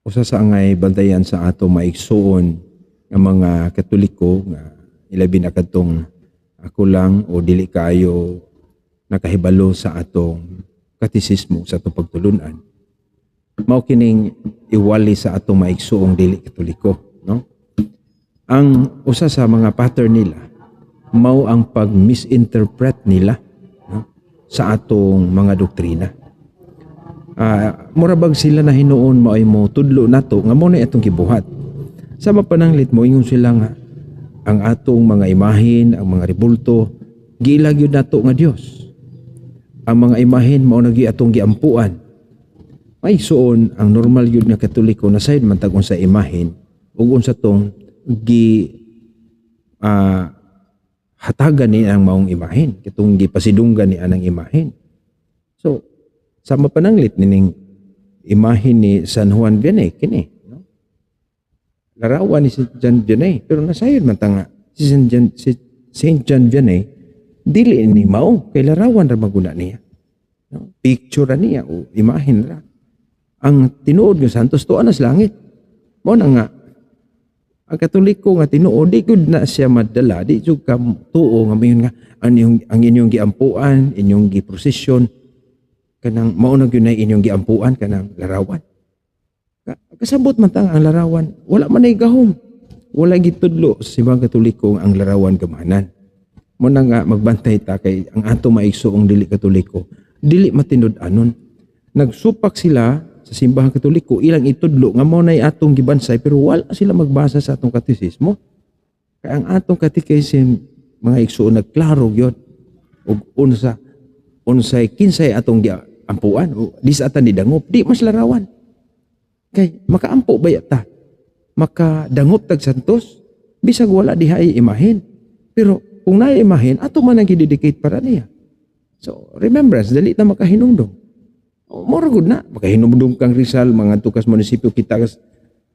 usa sa angay bantayan sa ato maigsuon nga mga katoliko nga ilabi na kadtong ako lang o dili kayo nakahibalo sa atong katisismo sa atong pagtulunan. Mao kining iwali sa atong maigsuong dili katoliko no? Ang usa sa mga pattern nila mao ang pag-misinterpret nila no, sa atong mga doktrina. Ah, murabag sila na hinuon mo ay mo tudlo nato nga mo na itong gibuhat. Sa mapananglit mo ingon sila nga ang atong mga imahin, ang mga ribulto giilag yun nato nga Dios. Ang mga imahin mao nagi atong giampuan. May suon ang normal yun nga katoliko na sayod man tag sa imahin ug unsa tong gi ah, hatagan ni ang maong imahin kitong gipasidunggan ni anang imahin. So sa mapananglit nining imahin ni San Juan Vianney kini no larawan ni St. John Vianney pero nasayod man tanga si St. John, si St. John Vianney dili ni mao kay larawan ra maguna niya no? picture ra niya o imahin ra ang tinuod nga santos tuwa na langit mo na nga ang katoliko nga tinuod di gud na siya madala di ka tuo nga mayon nga ang inyong, ang inyong giampuan inyong giprosesyon kanang mao na gyud na inyong giampuan kanang larawan. Ka- Kasabot man tang ang larawan, wala man ay gahom. Wala gitudlo sa ibang katoliko ang larawan gamanan. Mo na nga magbantay ta kay ang ato maigsoong dili katoliko, dili matinud anon. Nagsupak sila sa simbahan katoliko ilang itudlo nga mao nay atong gibansay pero wala sila magbasa sa atong katisismo. Kaya ang atong katikism mga igsoon nagklaro gyud ug unsa unsay kinsay atong ampuan. O di sa atan ni dangop di mas larawan. Kay makaampo ba ta makadangop tag santos? Bisag wala diha imahin. Pero kung na imahin ato man ang gidedicate para niya. So remembrance dali ta makahinumdum. O mora gud na. Makahinumdum kang Rizal mga tukas munisipyo kita kas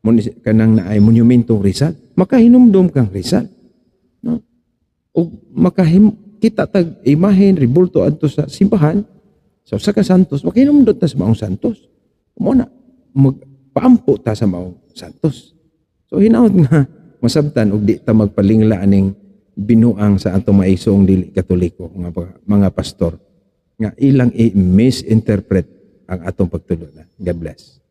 munis- kanang naay monumentong Rizal. Makahinumdum kang Rizal no? O makahim kita tag imahen ribulto adto sa simbahan so sa kasantos makinumdot ta sa maong santos. Mo na magpaampo ta sa maong santos. So hinaot nga masabtan og di ta magpalingla aning binuang sa atong maisong dili katoliko nga mga pastor. Nga ilang i-misinterpret ang atong pagtulunan God bless